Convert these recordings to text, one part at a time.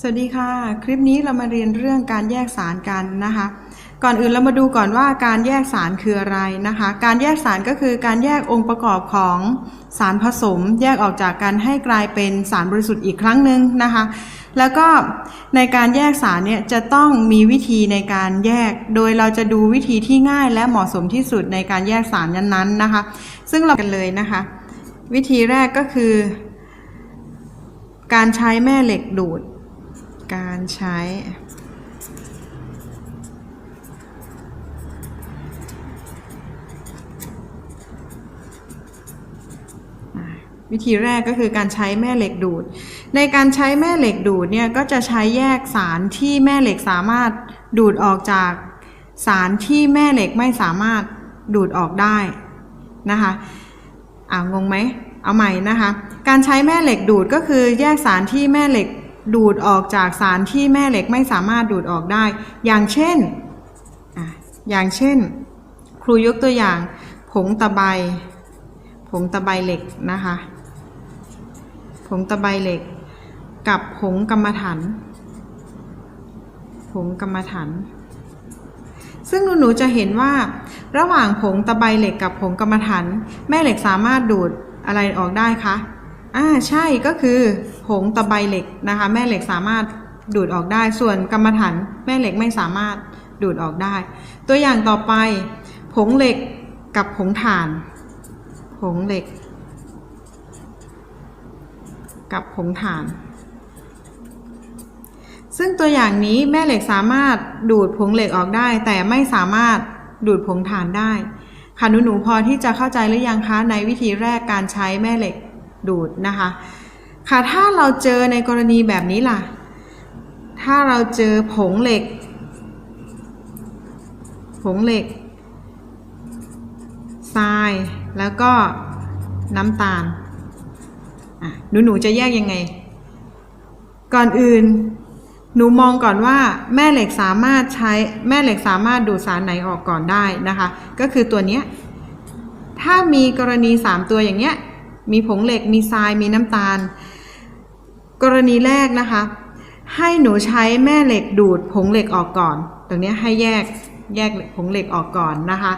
สวัสดีค่ะ คลิปนี้เรามาเรียนเรื่องการแยกสารกันนะคะ ก่อนอื่นเรามาดูก่อนว่าการแยกสารคืออะไรนะคะ การแยกสารก็คือการแยกองค์ประกอบของสารผสม แยกออกจากกันให้กลายเป็นสารบริสุทธิ์อีกครั้งหนึ่งนะคะ แล้วก็ในการแยกสารเนี่ยจะต้องมีวิธีในการแยก โดยเราจะดูวิธีที่ง่ายและเหมาะสมที่สุดในการแยกสารนั้นๆนะคะ ซึ่งเรากันเลยนะคะ วิธีแรกก็คือ การใช้แม่เหล็กดูด ใช้ วิธีแรกก็คือการใช้แม่เหล็กดูด ในการใช้แม่เหล็กดูดเนี่ยก็จะใช้แยกสารที่แม่เหล็กสามารถดูดออกจากสารที่แม่เหล็กไม่สามารถดูดออกได้นะคะอ่างงไหมเอาใหม่นะคะ การใช้แม่เหล็กดูดก็คือแยกสารที่แม่เหล็ก ดูดออกจากสารที่แม่เหล็กไม่สามารถดูดออกได้ อย่างเช่นออย่างเช่น ครูยกตัวอย่าง ผงตะไบผงตะไบเหล็กนะคะ ผงตะไบเหล็ก กับผงกรรมฐานผงกรรมฐานซึ่งหนูๆจะเห็นว่า ระหว่างผงตะไบเหล็กกับผงกรรมฐานแม่เหล็กสามารถดูดอะไรออกได้คะ อ่าใช่ก็คือผงตะไบเหล็กนะคะ แม่เหล็กสามารถดูดออกได้ ส่วนกรรมฐานแม่เหล็กไม่สามารถดูดออกได้ ตัวอย่างต่อไป ผงเหล็กกับผงถ่าน ผงเหล็ก กับผงถ่าน ซึ่งตัวอย่างนี้แม่เหล็กสามารถดูดผงเหล็กออกได้ แต่ไม่สามารถดูดผงถ่านได้ค่ะหนูหนูๆพอที่จะเข้าใจหรือยังคะในวิธีแรกการใช้แม่เหล็ก ดูดนะคะ ค่ะถ้าเราเจอในกรณีแบบนี้ล่ะ ถ้าเราเจอผงเหล็ก ผงเหล็กทรายแล้วก็น้ำตาลหนูหนูจะแยกยังไง ก่อนอื่น หนูมองก่อนว่า แม่เหล็กสามารถใช้แม่เหล็กสามารถดูดสารไหนออกก่อนได้นะคะ ก็คือตัวเนี้ยถ้ามีกรณี 3 ตัวอย่างเงี้ย มีผงเหล็ก มีทราย มีน้ำตาล กรณีแรกนะคะ ให้หนูใช้แม่เหล็กดูดผงเหล็กออกก่อน ตรงนี้ให้แยกแยกผงเหล็กออกก่อนนะคะ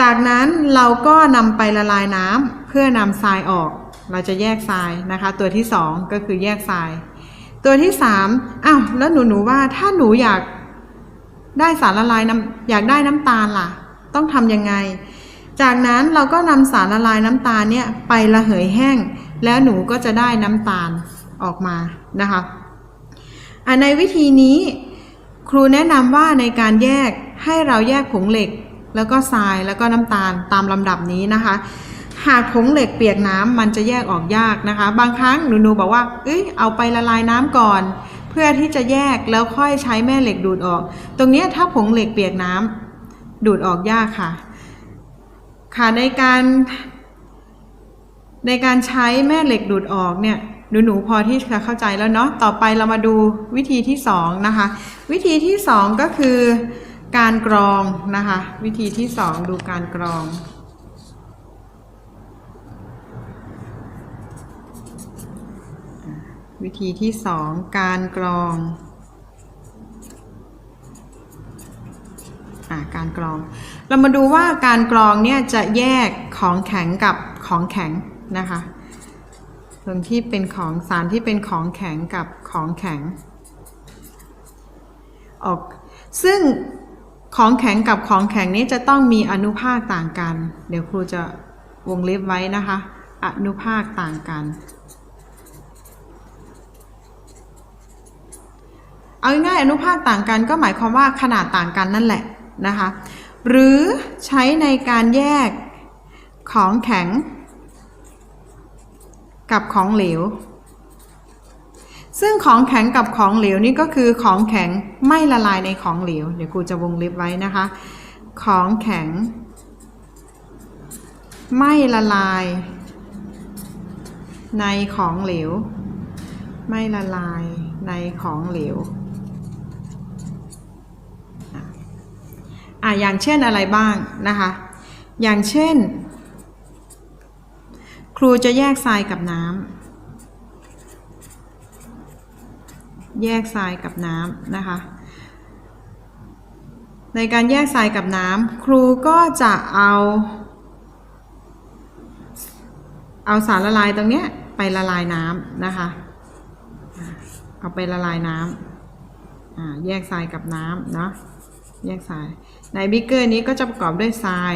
จากนั้นเราก็นำไปละลายน้ำเพื่อนำทรายออก เราจะแยกทรายนะคะ ตัวที่2ก็คือแยกทราย ตัวที่3อ้าวแล้วหนูหนูว่าถ้าหนูอยากได้สารละลายน้ำอยากได้น้ำตาลล่ะ ต้องทำยังไง จากนั้นเราก็นำสารละลายน้ำตาลเนี่ยไประเหยแห้ง แล้วหนูก็จะได้น้ำตาลออกมานะคะในวิธีนี้ครูแนะนำว่าในการแยกให้เราแยกผงเหล็ก แล้วก็ทรายแล้วก็น้ำตาลตามลำดับนี้นะคะ หากผงเหล็กเปียกน้ำมันจะแยกออกยากนะคะ บางครั้งหนูๆบอกว่า เอ้ยเอาไปละลายน้ำก่อน เพื่อที่จะแยกแล้วค่อยใช้แม่เหล็กดูดออก ตรงนี้ถ้าผงเหล็กเปียกน้ำดูดออกยากค่ะ ค่ะในการในการใช้แม่เหล็กดูดออกเนี่ยหนูหนูๆพอที่จะเข้าใจแล้วเนาะต่อไปเรามาดูวิธีที่สองนะคะวิธีที่สองก็คือการกรองนะคะวิธีที่สองดูการกรองวิธีที่สองการกรองอ่าการกรอง เรามาดูว่าการกรองเนี่ยจะแยกของแข็งกับของแข็งนะคะ ส่วนที่เป็นของสารที่เป็นของแข็งกับของแข็งออก ซึ่งของแข็งกับของแข็งนี้จะต้องมีอนุภาคต่างกัน เดี๋ยวครูจะวงเล็บไว้นะคะ อนุภาคต่างกัน เอาง่ายอนุภาคต่างกันก็หมายความว่าขนาดต่างกันนั่นแหละนะคะ หรือใช้ในการแยกของแข็ง กับของเหลว ซึ่งของแข็งกับของเหลวนี่ก็คือของแข็งไม่ละลายในของเหลว เดี๋ยวครูจะวงเล็บไว้นะคะ ของแข็ง ไม่ละลาย ในของเหลว ไม่ละลายในของเหลว อย่างเช่นอะไรบ้างนะคะ อย่างเช่น ครูจะแยกทรายกับน้ำแยกทรายกับน้ำนะคะ ในการแยกทรายกับน้ำครูก็จะเอาเอาสารละลายตรงเนี้ยไปละลายน้ำนะคะ เอาไปละลายน้ำแยกทรายกับน้ำเนาะ แยกทราย ในบิ๊กเกอร์นี้ก็จะประกอบด้วยทราย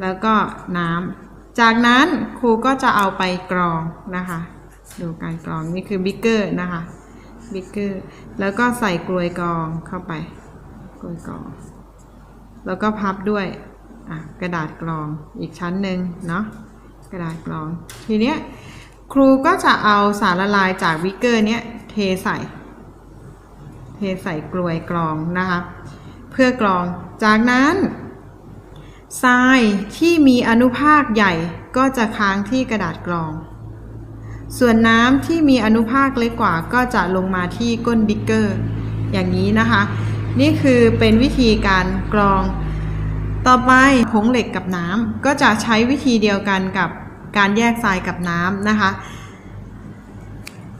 แล้วก็น้ำ จากนั้นครูก็จะเอาไปกรองนะคะ ดูการกรองนี่คือบิ๊กเกอร์นะคะ บิ๊กเกอร์ แล้วก็ใส่กลวยกรองเข้าไป กลวยกรอง แล้วก็พับด้วยกระดาษกรองอีกชั้นหนึ่งเนาะ กระดาษกรอง ทีเนี้ยครูก็จะเอาสารละลายจากบิ๊กเกอร์เนี้ยเทใส่ เทใส่กลวยกรองนะคะ เพื่อกรอง จากนั้นทรายที่มีอนุภาคใหญ่ก็จะค้างที่กระดาษกรอง ส่วนน้ำที่มีอนุภาคเล็กกว่าก็จะลงมาที่ก้นบิ๊กเกอร์ อย่างนี้นะคะ นี่คือเป็นวิธีการกรอง ต่อไปผงเหล็กกับน้ำก็จะใช้วิธีเดียวกันกับการแยกทรายกับน้ำนะคะ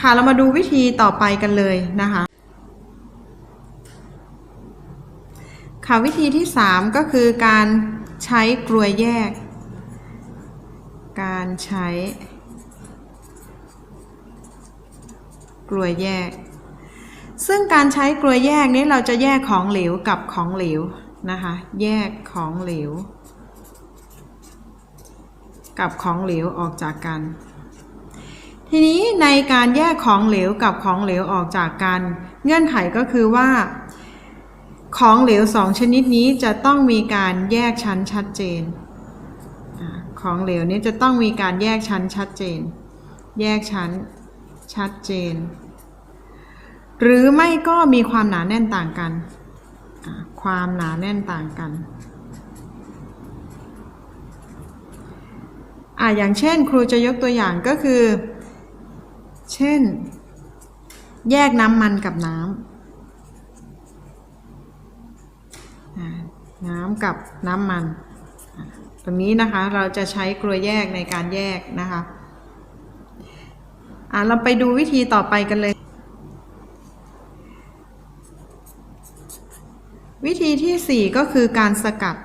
ค่ะเรามาดูวิธีต่อไปกันเลยนะคะ ค่ะวิธีที่ 3 ก็คือการใช้กลวยแยก การใช้กลวยแยก ซึ่งการใช้กลวยแยกนี้เราจะแยกของเหลวกับของเหลวนะคะ แยกของเหลว กับของเหลวออกจากกัน ทีนี้ในการแยกของเหลวกับของเหลวออกจากกัน เงื่อนไขก็คือว่า ของเหลวสองชนิดนี้จะต้องมีการแยกชั้นชัดเจน ของเหลวนี้จะต้องมีการแยกชั้นชัดเจน แยกชั้นชัดเจน หรือไม่ก็มีความหนาแน่นต่างกัน ความหนาแน่นต่างกันอ่าอย่างเช่นครูจะยกตัวอย่างก็คือ เช่น แยกน้ำมันกับน้ำ อ่า น้ำกับน้ำมัน ตรงนี้นะคะเราจะใช้กลวยแยกในการแยกนะคะอ่าเราไปดูวิธีต่อไปกันเลย วิธีที่ 4 ก็คือการสกัด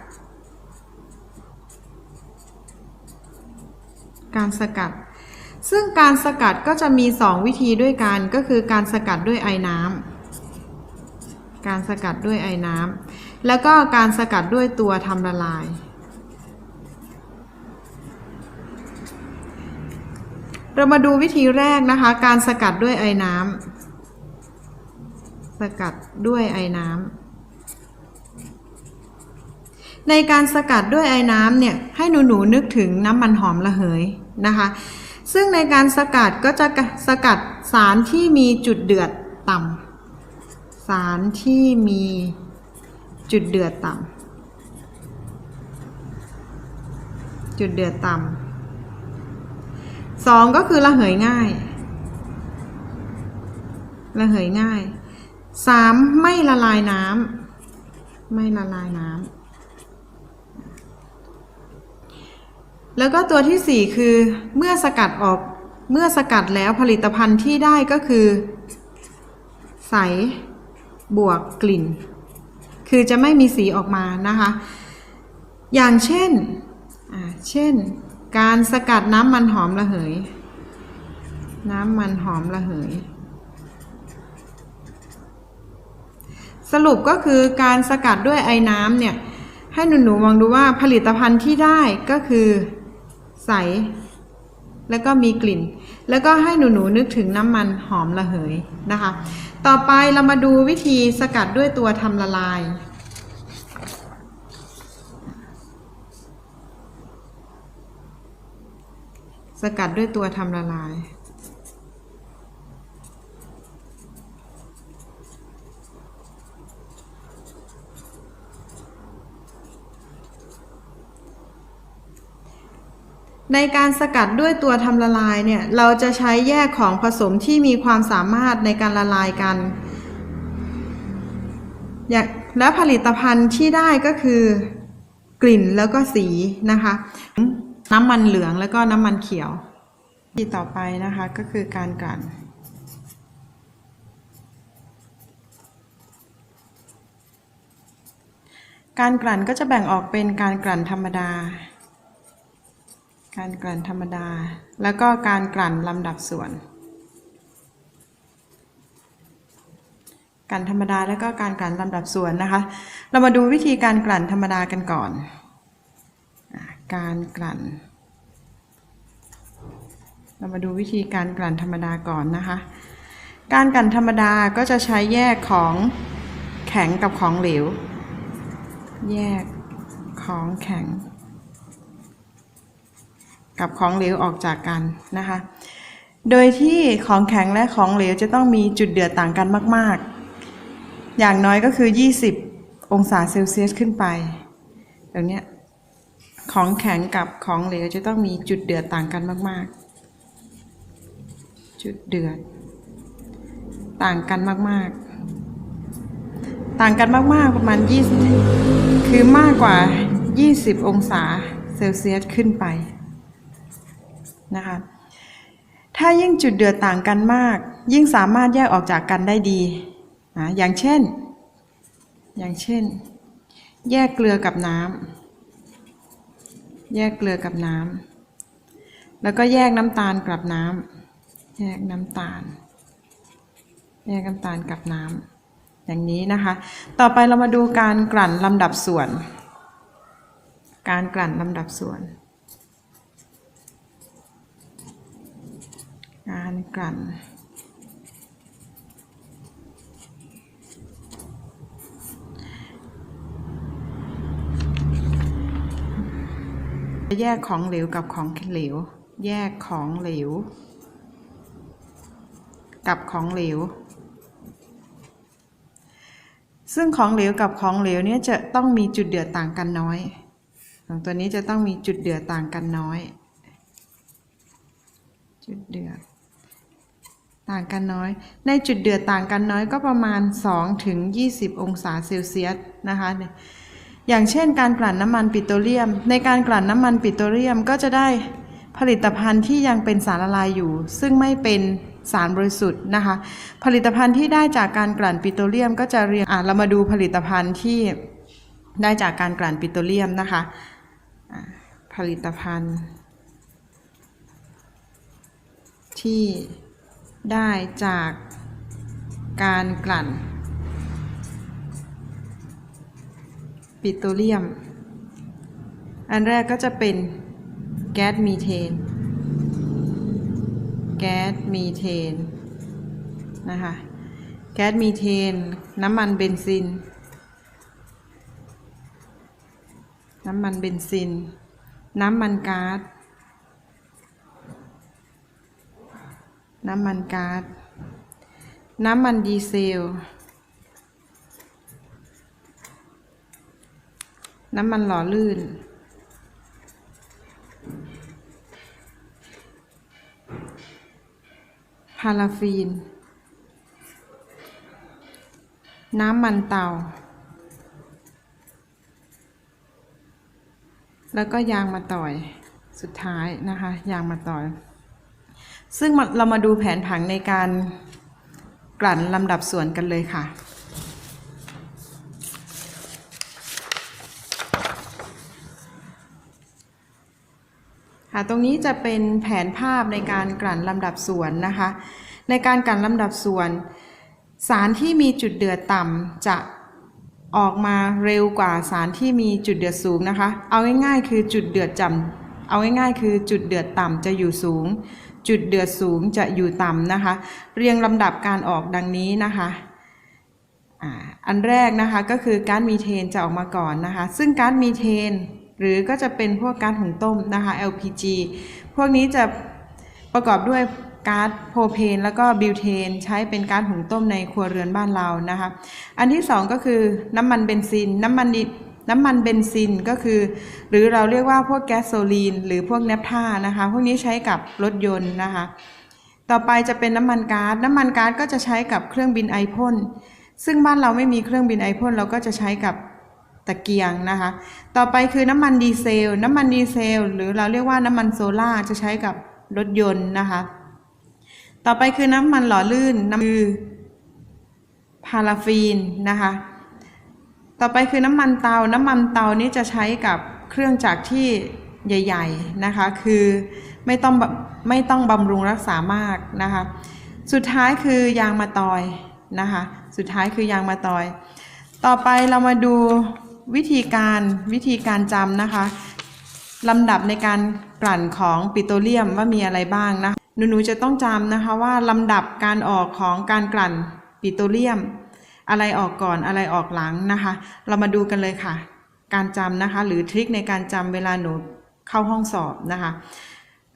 การสกัด ซึ่งการสกัดก็จะมี 2 วิธีด้วยกันก็คือการสกัดด้วยไอน้ำการสกัดด้วยไอน้ำ แล้วก็การสกัดด้วยตัวทำละลาย เรามาดูวิธีแรกนะคะ การสกัดด้วยไอ้น้ำสกัดด้วยไอ้น้ำในการสกัดด้วยไอ้น้ำเนี่ยให้หนูหนูๆนึกถึงน้ำมันหอมระเหยนะคะ ซึ่งในการสกัดก็จะสกัดสารที่มีจุดเดือดต่ำสารที่มี จุดเดือดต่ำจุดเดือดต่ำสองก็คือระเหยง่ายระเหยง่ายสามไม่ละลายน้ำไม่ละลายน้ำแล้วก็ตัวที่สี่คือเมื่อสกัดออกเมื่อสกัดแล้วผลิตภัณฑ์ที่ได้ก็คือ ใสบวกกลิ่น คือจะไม่มีสีออกมานะคะ อย่างเช่น เช่น การสกัดน้ำมันหอมระเหย น้ำมันหอมระเหย สรุปก็คือการสกัดด้วยไอ้น้ำเนี่ย ให้หนูๆมองดูว่าผลิตภัณฑ์ที่ได้ก็คือใส แล้วก็มีกลิ่น แล้วก็ให้หนูๆนึกถึงน้ำมันหอมระเหยนะคะ ต่อไปเรามาดูวิธีสกัดด้วยตัวทำละลาย สกัดด้วยตัวทำละลาย ในการสกัดด้วยตัวทำละลายเนี่ย เราจะใช้แยกของผสมที่มีความสามารถในการละลายกัน และผลิตภัณฑ์ที่ได้ก็คือกลิ่นแล้วก็สีนะคะ น้ำมันเหลืองแล้วก็น้ำมันเขียว ที่ต่อไปนะคะก็คือการกลั่นการกลั่นก็จะแบ่งออกเป็นการกลั่นธรรมดา การกลั่นธรรมดา แล้วก็การกลั่นลำดับส่วน กลั่นธรรมดาแล้วก็การกลั่นลำดับส่วนนะคะ เรามาดูวิธีการกลั่นธรรมดากันก่อน การกลั่น เรามาดูวิธีการกลั่นธรรมดาก่อนนะคะ การกลั่นธรรมดาก็จะใช้แยกของแข็งกับของเหลว แยกของแข็ง กับของเหลวออกจากกันนะคะ โดยที่ของแข็งและของเหลวจะต้องมีจุดเดือดต่างกันมาก ๆ อย่างน้อยก็คือ 20 องศาเซลเซียสขึ้นไปแบบเนี้ของแข็งกับของเหลวจะต้องมีจุดเดือดต่างกันมาก ๆ จุดเดือด ต่างกันมาก ๆ ต่างกันมาก ๆ ประมาณ 20 คือมากกว่า 20 องศาเซลเซียสขึ้นไป นะคะ ถ้ายิ่งจุดเดือดต่างกันมาก ยิ่งสามารถแยกออกจากกันได้ดีนะอย่างเช่น อย่างเช่น แยกเกลือกับน้ำแยกเกลือกับน้ำแล้วก็แยกน้ำตาลกับน้ำแยกน้ำตาล แยกน้ำตาลกับน้ำอย่างนี้นะคะ ต่อไปเรามาดูการกลั่นลำดับส่วน การกลั่นลำดับส่วน การกลั่นแยกของเหลวกับของเหลว แยกของเหลว กับของเหลว ซึ่งของเหลวกับของเหลวเนี่ยจะต้องมีจุดเดือดต่างกันน้อย ของตัวนี้จะต้องมีจุดเดือดต่างกันน้อย จุดเดือด ต่างกันน้อย ในจุดเดือดต่างกันน้อยก็ประมาณ 2 ถึง 20 องศาเซลเซียสนะคะอย่างเช่นการกลั่นน้ำมันปิโตรเลียม ในการกลั่นน้ำมันปิโตรเลียมก็จะได้ผลิตภัณฑ์ที่ยังเป็นสารละลายอยู่ ซึ่งไม่เป็นสารบริสุทธิ์นะคะ ผลิตภัณฑ์ที่ได้จากการกลั่นปิโตรเลียม ก็จะเรียงอะเรามาดูผลิตภัณฑ์ที่ได้จากการกลั่นปิโตรเลียมนะคะผลิตภัณฑ์ที่ ได้จากการกลั่น ปิโตรเลียม อันแรกก็จะเป็นแก๊สมีเทน แก๊สมีเทนนะคะ แก๊สมีเทน น้ำมันเบนซิน น้ำมันเบนซิน น้ำมันก๊าซ น้ำมันก๊าซน้ำมันดีเซล น้ำมันหล่อลื่น พาราฟีน น้ำมันเตา แล้วก็ยางมาต่อย สุดท้ายนะคะ ยางมาต่อย ซึ่งเรามาดูแผนผังในการกลั่นลำดับส่วนกันเลยค่ะ ค่ะ ตรงนี้จะเป็นแผนภาพในการกลั่นลำดับส่วนนะคะ ในการกลั่นลำดับส่วน สารที่มีจุดเดือดต่ำจะออกมาเร็วกว่าสารที่มีจุดเดือดสูงนะคะ เอาง่ายๆ คือจุดเดือดจำเอาง่ายๆ คือจุดเดือดต่ำจะอยู่สูง จุดเดือดสูงจะอยู่ต่ำนะคะ เรียงลำดับการออกดังนี้นะคะอันแรกนะคะก็คือกาซมีเทนจะออกมาก่อนนะคะ ซึ่งกาซมีเทน หรือก็จะเป็นพวกกาซหุงต้มนะคะ LPG พวกนี้จะประกอบด้วยก๊าซโพรเพนแล้วก็บิวเทนใช้เป็นก๊าซหุงต้มในครัวเรือนบ้านเรานะคะ อันที่สองก็คือน้ำมันเบนซิน น้ำมันดิ น้ำมันเบนซินก็คือ หรือเราเรียกว่าพวกแก๊สโซลีน หรือพวกเนปท่านะคะ พวกนี้ใช้กับรถยนต์นะคะ ต่อไปจะเป็นน้ำมันก๊าซน้ำมันก๊าซก็จะใช้กับเครื่องบินไอพ่นซึ่งบ้านเราไม่มีเครื่องบินไอพ่นเราก็จะใช้กับตะเกียงนะคะ ต่อไปคือน้ำมันดีเซล น้ำมันดีเซล หรือเราเรียกว่าน้ำมันโซล่าร์จะใช้กับรถยนต์นะคะ ต่อไปคือน้ำมันหล่อลื่นน้ำคือพาราฟีนนะคะ ต่อไปคือน้ำมันเตา น้ำมันเตานี้จะใช้กับเครื่องจักรที่ใหญ่ ๆนะคะ คือไม่ต้องไม่ต้องบำรุงรักษามากนะคะ สุดท้ายคือยางมะตอยนะคะ สุดท้ายคือยางมะตอย ต่อไปเรามาดูวิธีการวิธีการจำนะคะลำดับในการกลั่นของปิโตรเลียมว่ามีอะไรบ้างนะหนูๆจะต้องจำนะคะว่าลำดับการออกของการกลั่นปิโตรเลียม อะไรออกก่อนอะไรออกหลังนะคะ เรามาดูกันเลยค่ะ การจำนะคะ หรือทริคในการจำเวลาหนูเข้าห้องสอบนะคะ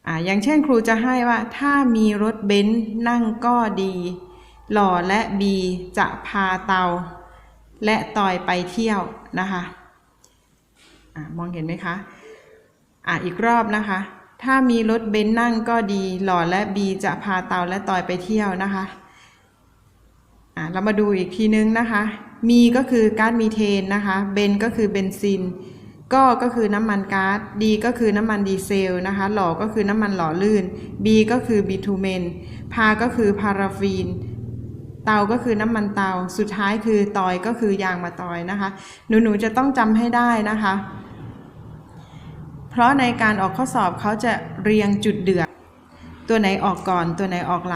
อ่าอย่างเช่นครูจะให้ว่าถ้ามีรถเบนซ์นั่งก็ดี หล่อและบีจะพาเตา และตอยไปเที่ยวนะคะอะมองเห็นไหมคะอะอีกรอบนะคะ ถ้ามีรถเบนซ์นั่งก็ดี หล่อและบีจะพาเตาและตอยไปเที่ยวนะคะ เรามาดูอีกทีนึงนะคะ มีก็คือก๊าซมีเทนนะคะ เบนก็คือเบนซิน ก็ก็คือน้ำมันก๊าซ ดีก็คือน้ำมันดีเซลนะคะ หล่อก็คือน้ำมันหล่อลื่น บีก็คือบิทูเมน พาก็คือพาราฟีน เตาก็คือน้ำมันเตา สุดท้ายคือตอยก็คือยางมาตอยนะคะ หนูหนูจะต้องจำให้ได้นะคะ เพราะในการออกข้อสอบเขาจะเรียงจุดเดือด ตัวไหนออกก่อนตัวไหนออกหลัง